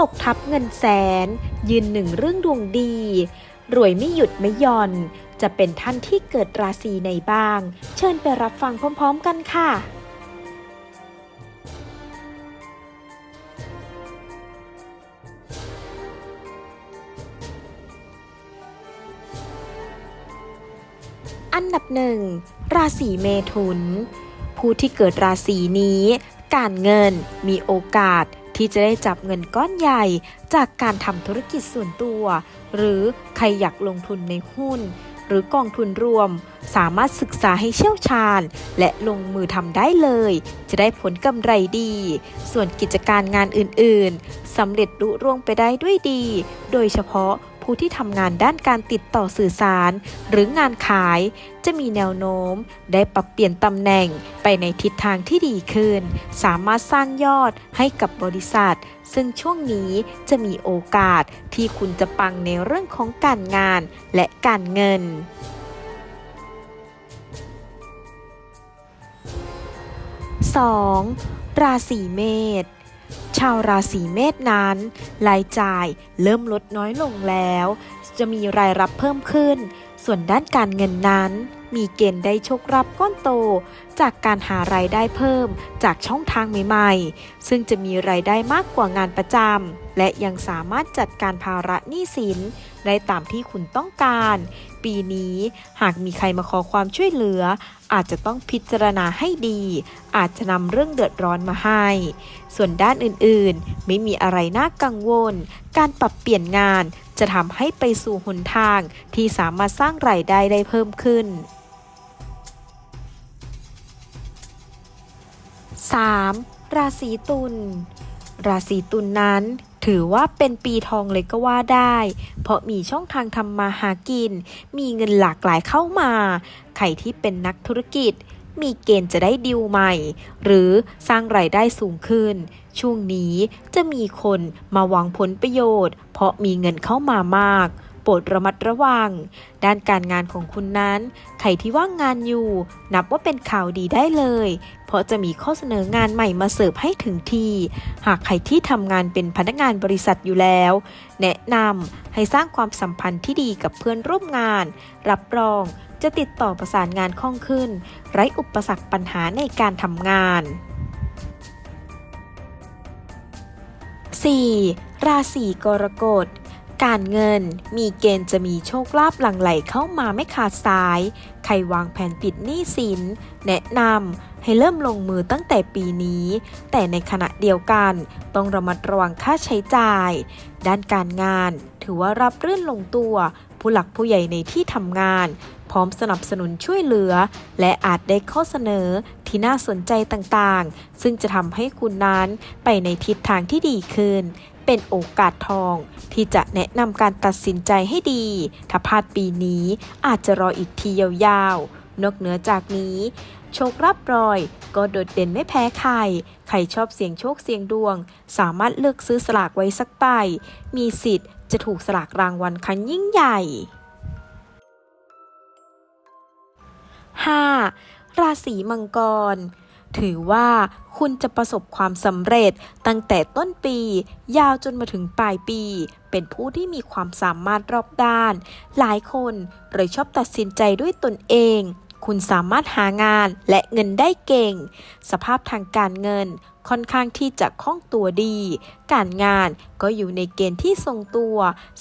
ตกทับเงินแสน ยืนหนึ่งเรื่องดวงดี รวยไม่หยุดไม่หย่อน จะเป็นท่านที่เกิดราศีไหนบ้าง เชิญไปรับฟังพร้อมๆกันค่ะอันดับหนึ่งราศีเมถุน ผู้ที่เกิดราศีนี้ การเงินมีโอกาส ที่จะได้จับเงินก้อนใหญ่จากการทำธุรกิจส่วนตัว หรือใครอยากลงทุนในหุ้น หรือกองทุนรวม สามารถศึกษาให้เชี่ยวชาญ และลงมือทำได้เลย จะได้ผลกำไรดี ส่วนกิจการงานอื่นๆสำเร็จลุร่วงไปได้ด้วยดี โดยเฉพาะ ผู้ที่ทำงานด้านการติดต่อสื่อสาร หรืองานขาย จะมีแนวโน้ม ได้ปรับเปลี่ยนตำแหน่งไปในทิศทางที่ดีขึ้น สามารถสร้างยอดให้กับบริษัท ซึ่งช่วงนี้จะมีโอกาสที่คุณจะปังในเรื่องของการงานและการเงิน 2. ราศีเมษ ชาวราศีเมษนั้น รายจ่ายเริ่มลดน้อยลงแล้ว จะมีรายรับเพิ่มขึ้น ส่วนด้านการเงินนั้น มีเกณฑ์ได้โชครับก้อนโต จากการหารายได้เพิ่มจากช่องทางใหม่ๆ ซึ่งจะมีรายได้มากกว่างานประจำและยังสามารถจัดการภาระหนี้สิน ได้ตามที่คุณต้องการ ปีนี้หากมีใครมาขอความช่วยเหลือ อาจจะต้องพิจารณาให้ดี อาจจะนำเรื่องเดือดร้อนมาให้ ส่วนด้านอื่นๆ ไม่มีอะไรน่ากังวล การปรับเปลี่ยนงานจะทำให้ไปสู่หนทางที่สามารถสร้างรายได้ได้เพิ่มขึ้น 3. ราศีตุล ราศีตุลนนั้นถือว่าเป็นปีทองเลยก็ว่าได้ เพราะมีช่องทางทำมาหากิน มีเงินหลากหลายเข้ามา ใครที่เป็นนักธุรกิจ มีเกณฑ์จะได้ดิวใหม่ หรือสร้างรายได้สูงขึ้น ช่วงนี้จะมีคนมาหวังผลประโยชน์ เพราะมีเงินเข้ามามาก โปรดระมัดระวัง ด้านการงานของคุณนั้น ใครที่ว่างงานอยู่ นับว่าเป็นข่าวดีได้เลย เพราะจะมีข้อเสนองานใหม่มาเสิร์ฟให้ถึงที่หากใครที่ทำงานเป็นพนักงานบริษัทอยู่แล้ว แนะนำให้สร้างความสัมพันธ์ที่ดีกับเพื่อนร่วมงาน รับรองจะติดต่อประสานงานคล่องขึ้น ไร้อุปสรรคปัญหาในการทำงาน 4. ราศีกรกฎ การเงินมีเกณฑ์จะมีโชคลาภหลั่งไหลเข้ามาไม่ขาดสาย ใครวางแผนปิดหนี้สิน แนะนำให้เริ่มลงมือตั้งแต่ปีนี้ แต่ในขณะเดียวกัน ต้องระมัดระวังค่าใช้จ่าย ด้านการงาน ถือว่ารับรื่นลงตัว ผู้หลักผู้ใหญ่ในที่ทำงาน ร้อมสนับสนุนช่วยเหลือ และอาจได้ข้อเสนอที่น่าสนใจต่างๆ ซึ่งจะทำให้คุณนั้นไปในทิศทางที่ดีขึ้น เป็นโอกาสทอง ที่จะแนะนำการตัดสินใจให้ดี ถ้าพลาดปีนี้อาจจะรออีกทียาวๆ นอกเหนือจากนี้โชครับรอย ก็โดดเด่นไม่แพ้ใคร ใครชอบเสี่ยงโชคเสี่ยงดวง สามารถเลือกซื้อสลากไว้สักใบ มีสิทธิ์จะถูกสลากรางวัลครั้งยิ่งใหญ่ 5. ราศีมังกร ถือว่าคุณจะประสบความสำเร็จตั้งแต่ต้นปี ยาวจนมาถึงปลายปี เป็นผู้ที่มีความสามารถรอบด้าน หลายคนเลยชอบตัดสินใจด้วยตนเอง คุณสามารถหางานและเงินได้เก่ง สภาพทางการเงิน ค่อนข้างที่จะคล่องตัวดี การงานก็อยู่ในเกณฑ์ที่ทรงตัว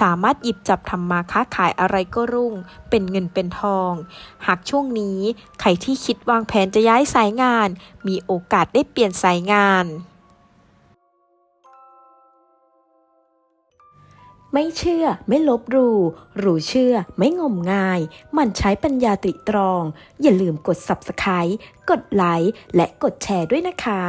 สามารถหยิบจับทำมาค้าขายอะไรก็รุ่ง เป็นเงินเป็นทอง หากช่วงนี้ใครที่คิดวางแผนจะย้ายสายงาน มีโอกาสได้เปลี่ยนสายงานไม่เชื่อไม่ลบหลู่หรูเชื่อไม่งมงาย มันใช้ปัญญาตริตรอง อย่าลืมกด Subscribe กดไลค์และกดแชร์ด้วยนะคะ